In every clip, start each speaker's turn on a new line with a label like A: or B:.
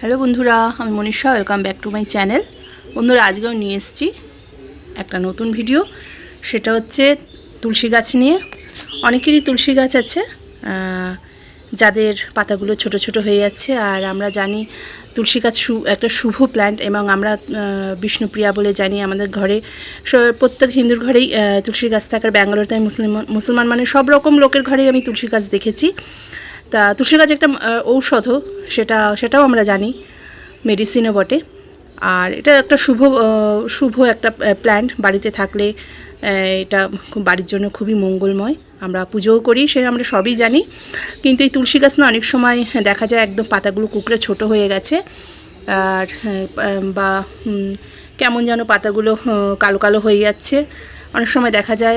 A: Hello বন্ধুরা, আমি Manisha welcome back to my channel বন্ধুরা, আজকেও নিয়ে এসেছি একটা নতুন ভিডিও সেটা হচ্ছে তুলসী গাছ নিয়ে। অনেকেরই তুলসী গাছ আছে যাদের পাতাগুলো ছোট ছোট হয়ে যাচ্ছে, আর আমরা জানি তুলসী গাছ একটা শুভ প্ল্যান্ট এবং আমরা বিষ্ণুপ্রিয়া বলে জানি আমাদের ঘরে। প্রত্যেক হিন্দুর ঘরেই তুলসী গাছ থাকার ব্যাঙ্গালোরতে আমি মুসলিম মুসলমান মানে সব রকম লোকের ঘরেই আমি তুলসী গাছ দেখেছি। তা তুলসী গাছ একটা ঔষধও, সেটা, সেটাও আমরা জানি মেডিসিনও বটে। আর এটা একটা শুভ শুভ একটা প্ল্যান্ট বাড়িতে থাকলে এটা বাড়ির জন্য খুবই মঙ্গলময়। আমরা পুজোও করি, সে আমরা সবই জানি। কিন্তু এই তুলসী গাছ না অনেক সময় দেখা যায় একদম পাতাগুলো কুকড়ে ছোট হয়ে গেছে। আর বা কেমন যেন পাতাগুলো কালো কালো হয়ে যাচ্ছে। অনেক সময় দেখা যায়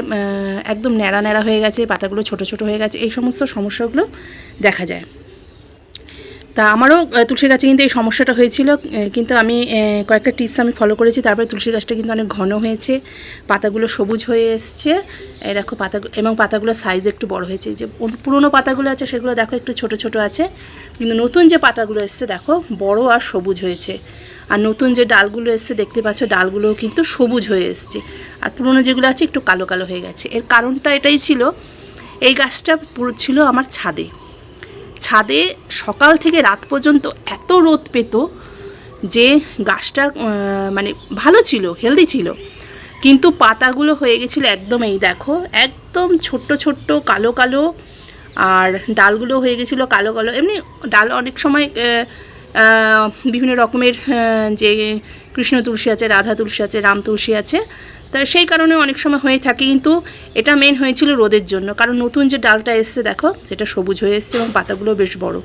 A: একদম ন্যাড়া ন্যাড়া হয়ে গেছে, পাতাগুলো ছোট ছোট হয়ে গেছে, এই সমস্ত সমস্যাগুলো দেখা যায়। তা আমারও তুলসী গাছে কিন্তু এই সমস্যাটা হয়েছিল কিন্তু আমি কয়েকটা টিপস আমি ফলো করেছি। তারপরে তুলসী গাছটা কিন্তু অনেক ঘন হয়েছে, পাতাগুলো সবুজ হয়ে এসছে। দেখো পাতা এবং পাতাগুলোর সাইজ একটু বড় হয়েছে। যে পুরনো পাতাগুলো আছে, সেগুলো দেখো একটু ছোট ছোট আছে। কিন্তু নতুন যে পাতাগুলো এসছে, দেখো, বড় আর সবুজ হয়েছে। আর নতুন যে ডালগুলো এসছে, দেখতে পাচ্ছ ডালগুলোও কিন্তু সবুজ হয়ে এসছে। আর পুরনো যেগুলো আছে, একটু কালো কালো হয়ে গেছে। এর কারণটা এটাই ছিল, এই গাছটা পুরো ছিল আমার ছাদে। ছাদে সকাল থেকে রাত পর্যন্ত এত রোদ পেত যে গাছটা মানে ভালো ছিল হেলদি ছিল। কিন্তু পাতাগুলো হয়ে গেছিল একদম এই দেখো, একদম ছোট্ট ছোট্ট কালো কালো, আর ডালগুলো হয়ে গেছিল কালো কালো। এমনি ডাল অনেক সময় বিভিন্ন রকমের যে কৃষ্ণ তুলসী আছে, রাধা তুলসী আছে, রাম তুলসী আছে। তা সেই কারণে অনেক সময় হয়ে থাকে, কিন্তু এটা মেন হয়েছিল রোদের জন্য। কারণ নতুন যে ডালটা এসছে, দেখো, সেটা সবুজ হয়ে এসছে এবং পাতাগুলো বেশ বড়।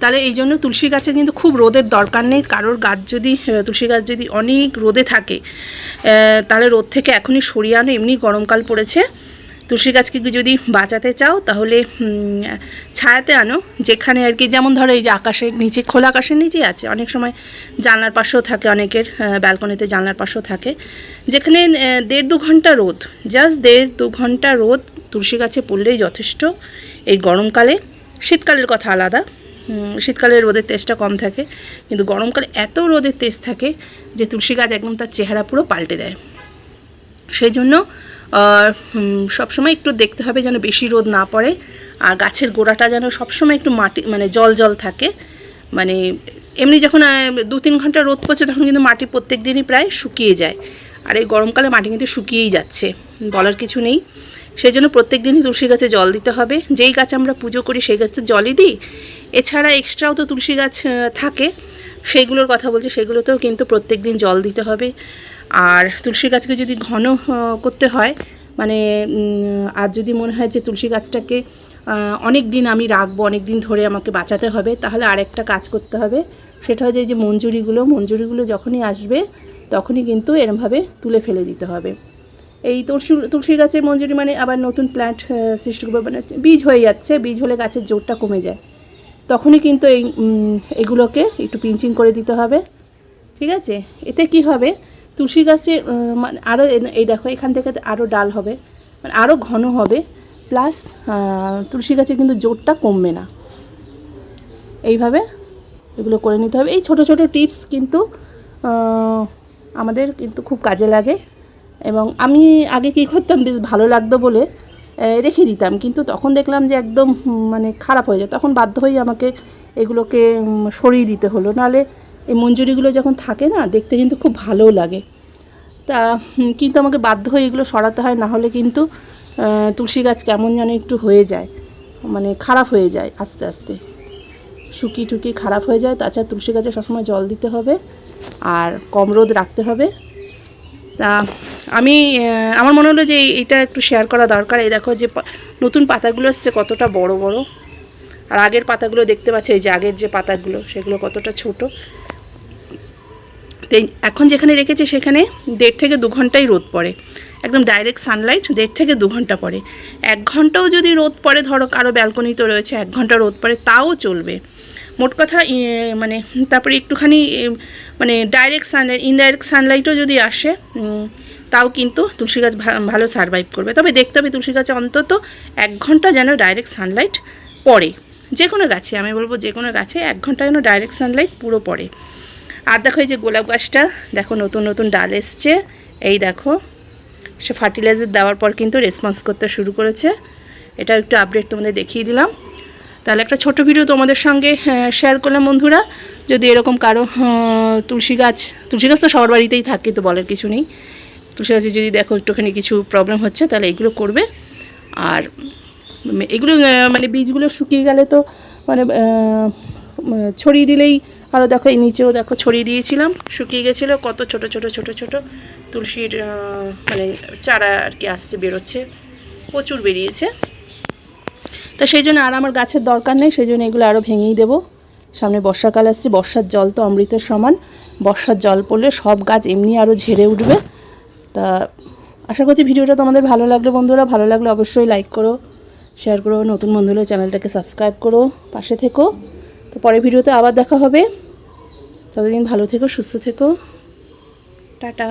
A: তাহলে এই জন্য তুলসী গাছে কিন্তু খুব রোদের দরকার নেই। কারোর গাছ যদি তুলসী গাছ যদি অনেক রোদে থাকে তাহলে রোদ থেকে এখনই সরিয়ে আনো। এমনি গরমকাল পড়েছে। তুলসী গাছকে যদি বাঁচাতে চাও, তাহলে ছায়াতে আনো, যেখানে আর কি যেমন ধরো এই যে আকাশের নিচে, খোলা আকাশের নিচেই আছে। অনেক সময় জানলার পাশেও থাকে, অনেকের ব্যালকনিতে জানলার পাশেও থাকে। যেখানে দেড় দু ঘণ্টা রোদ, জাস্ট দেড় দু ঘণ্টা রোদ তুলসী গাছে পড়লেই যথেষ্ট। এই গরমকালে, শীতকালের কথা আলাদা। শীতকালে রোদের তেজটা কম থাকে, কিন্তু গরমকালে এত রোদের তেজ থাকে যে তুলসী গাছ একদম তার চেহারা পুরো পাল্টে দেয়। সেই জন্য সবসময় একটু দেখতে হবে যেন বেশি রোদ না পড়ে। আর গাছের গোড়াটা যেন সবসময় একটু মাটি মানে জল জল থাকে। মানে এমনি যখন দু তিন ঘণ্টা রোদ পড়ছে তখন কিন্তু মাটি প্রত্যেক দিনই প্রায় শুকিয়ে যায়। আর এই গরমকালে মাটি কিন্তু শুকিয়েই যাচ্ছে, বলার কিছু নেই। সেই জন্য প্রত্যেক দিনই তুলসী গাছে জল দিতে হবে। যেই গাছ আমরা পুজো করি সেই গাছে তো জলই দিই। এছাড়া এক্সট্রাও তো তুলসী গাছ থাকে। সেইগুলোর কথা বলছি, সেগুলোতেও কিন্তু প্রত্যেক দিন জল দিতে হবে। আর তুলসী গাছকে যদি ঘন করতে হয় মানে আর যদি মনে হয় যে তুলসী গাছটাকে অনেক দিন আমি রাখব, অনেক দিন ধরে আমাকে বাঁচাতে হবে, তাহলে আরেকটা কাজ করতে হবে। সেটা হচ্ছে যে মঞ্জুরিগুলো মঞ্জুরিগুলো যখনই আসবে, তখনই কিন্তু এরমভাবে তুলে ফেলে দিতে হবে। এই তুলসী তুলসী গাছের মঞ্জুরি মানে আবার নতুন প্ল্যান্ট সৃষ্টি করবে মানে বীজ হয়ে যাচ্ছে, বীজ হলে গাছের জোরটা কমে যায়। তখনই কিন্তু এই এগুলোকে একটু পিঞ্চিং করে দিতে হবে। ঠিক আছে? এতে কি হবে? তুলসী গাছে মানে আরও এই দেখো, এখান থেকে আরও ডাল হবে মানে আরও ঘন হবে প্লাস তুলসী গাছে কিন্তু জোরটা কমবে না। এইভাবে এগুলো করে নিতে হবে। এই ছোট ছোট টিপস কিন্তু আমাদের কিন্তু খুব কাজে লাগে। এবং আমি আগে কী করতাম, বেশ ভালো লাগতো বলে রেখে দিতাম। কিন্তু তখন দেখলাম যে একদম মানে খারাপ হয়ে যায়। তখন বাধ্য হয়ে আমাকে এগুলোকে সরিয়ে দিতে হলো। নাহলে এই মঞ্জুরিগুলো যখন থাকে না, দেখতে কিন্তু খুব ভালোও লাগে। তা কিন্তু আমাকে বাধ্য হয়ে এগুলো সরাতে হয়, না হলে কিন্তু তুলসী গাছ কেমন যেন একটু হয়ে যায় মানে খারাপ হয়ে যায় আস্তে আস্তে। শুকি টুকি খারাপ হয়ে যায়, তাছাড়া তুলসী গাছে সবসময় জল দিতে হবে, আর কম রোদ রাখতে হবে। তা, আমি আমার মনে হলো যে এটা একটু শেয়ার করা দরকার। এই দেখো যে নতুন পাতাগুলো এসছে কতটা বড় বড়। আর আগের পাতাগুলো দেখতে পাচ্ছ, এই যে আগের যে পাতাগুলো, সেগুলো কতটা ছোট। এখন যেখানে রেখেছে সেখানে দেড় থেকে দু ঘন্টাই রোদ পড়ে। একদম ডাইরেক্ট সানলাইট দেড় থেকে দু ঘণ্টা পড়ে। এক ঘন্টাও যদি রোদ পড়ে, ধরো কারও ব্যালকনি তো রয়েছে, এক ঘণ্টা রোদ পড়ে, তাও চলবে। মোট কথা মানে তারপরে একটুখানি মানে ডাইরেক্ট সানলাইট ইনডাইরেক্ট সানলাইটও যদি আসে তাও কিন্তু তুলসী গাছ ভালো সারভাইভ করবে। তবে দেখতে হবে তুলসী গাছে অন্তত এক ঘণ্টা যেন ডাইরেক্ট সানলাইট পড়ে। যে কোনো গাছে, আমি বলব যে কোনো গাছে এক ঘণ্টা যেন ডাইরেক্ট সানলাইট পুরো পড়ে। আর দেখো এই যে গোলাপ গাছটা, দেখো নতুন নতুন ডাল এসছে। এই দেখো, সে ফার্টিলাইজার দেওয়ার পর কিন্তু রেসপন্স করতে শুরু করেছে। এটা একটু আপডেট তোমাদের দেখিয়ে দিলাম। তাহলে একটা ছোট ভিডিও তোমাদের সঙ্গে শেয়ার করলাম বন্ধুরা। যদি এরকম কারও তুলসী গাছ তুলসী গাছ তো সবার বাড়িতেই থাকে তো বলার কিছু নেই। তুলসী গাছে যদি দেখো একটুখানি কিছু প্রবলেম হচ্ছে, তাহলে এগুলো করবে। আর এগুলো মানে বীজগুলো শুকিয়ে গেলে তো মানে ছড়িয়ে দিলেই আরও দেখো, এই নিচেও দেখো ছড়িয়ে দিয়েছিলাম, শুকিয়ে গেছিল, কত ছোট ছোট ছোট ছোট। তুলসীর মানে চারা আর কি আসছে, বেরোচ্ছে, প্রচুর বেরিয়েছে। তা সেই জন্য আর আমার গাছের দরকার নেই, সেই জন্য এগুলো আরও ভেঙেই দেবো। সামনে বর্ষাকাল আসছে, বর্ষার জল তো অমৃতের সমান। বর্ষার জল পড়লে সব গাছ এমনি আরও ঝেড়ে উঠবে। তা আশা করছি ভিডিওটা তোমাদের ভালো লাগলে বন্ধুরা, ভালো লাগলে অবশ্যই লাইক করো শেয়ার করো, নতুন বন্ধু হলে চ্যানেলটাকে সাবস্ক্রাইব করো, পাশে থেকো। তো পরের ভিডিওতে আবার দেখা হবে। ততদিন ভালো থেকো সুস্থ থেকো। টাটা।